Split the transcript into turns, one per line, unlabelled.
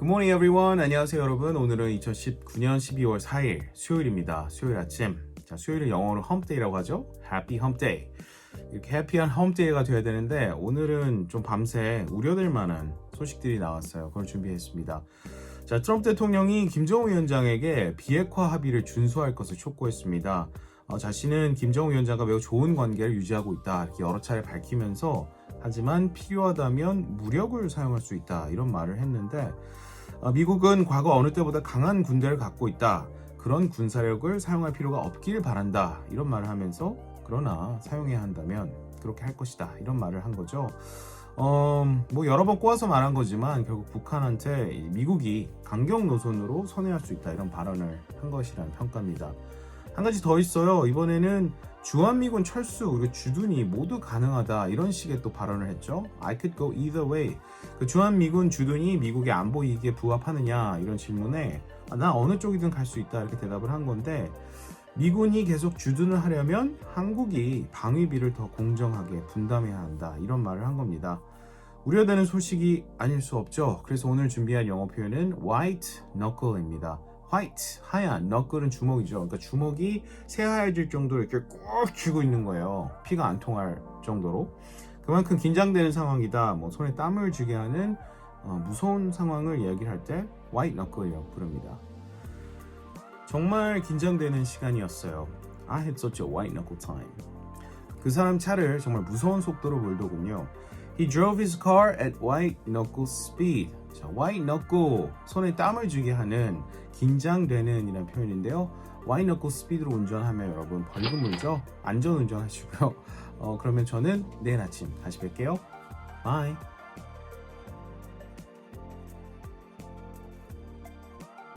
Good morning everyone. 안녕하세요 여러분. 오늘은 2019년 12월 4일 수요일입니다. 수요일 아침. 자, 수요일은 영어로 험데이라고 하죠. Happy Hump Day. 이렇게 해피한 험데이가 돼야 되는데 오늘은 좀 밤새 우려될 만한 소식들이 나왔어요. 그걸 준비했습니다. 자, 트럼프 대통령이 김정은 위원장에게 비핵화 합의를 준수할 것을 촉구했습니다. 어, 자신은 김정은 위원장과 매우 좋은 관계를 유지하고 있다. 이렇게 여러 차례 밝히면서 하지만 필요하다면 무력을 사용할 수 있다. 이런 말을 했는데 어, 미국은 과거 어느 때보다 강한 군대를 갖고 있다. 그런 군사력을 사용할 필요가 없길 바란다. 이런 말을 하면서 그러나 사용해야 한다면 그렇게 할 것이다. 이런 말을 한 거죠. 어, 뭐 여러 번 꼬아서 말한 거지만 결국 북한한테 이 미국이 강경 노선으로 선회할 수 있다. 이런 발언을 한 것이라는 평가입니다. 한 가지 더 있어요. 이번에는 주한미군 철수 그리고 주둔이 모두 가능하다 이런 식의 또 발언을 했죠. I could go either way. 그 주한미군 주둔이 미국의 안보 이익에 부합하느냐 이런 질문에 아, 나 어느 쪽이든 갈 수 있다 이렇게 대답을 한 건데 미군이 계속 주둔을 하려면 한국이 방위비를 더 공정하게 분담해야 한다 이런 말을 한 겁니다. 우려되는 소식이 아닐 수 없죠. 그래서 오늘 준비한 영어 표현은 white knuckle입니다. White 하얀 knuckle은 주먹이죠. 그러니까 주먹이 새하얘질 정도로 이렇게 꼭 쥐고 있는 거예요. 피가 안 통할 정도로 그만큼 긴장되는 상황이다. 뭐 손에 땀을 쥐게 하는 어, 무서운 상황을 이야기를 할때 white knuckle이라고 부릅니다. 정말 긴장되는 시간이었어요. I had such a white knuckle time. 그 사람 차를 정말 무서운 속도로 몰더군요. He drove his car at white knuckle speed. 자, white knuckle 손에 땀을 쥐게 하는 긴장되는 이라는 표현인데요. white knuckle speed로 운전하면 여러분 벌금 물죠? 안전 운전하시고요. 어, 그러면 저는 내일 아침 다시 뵐게요. Bye.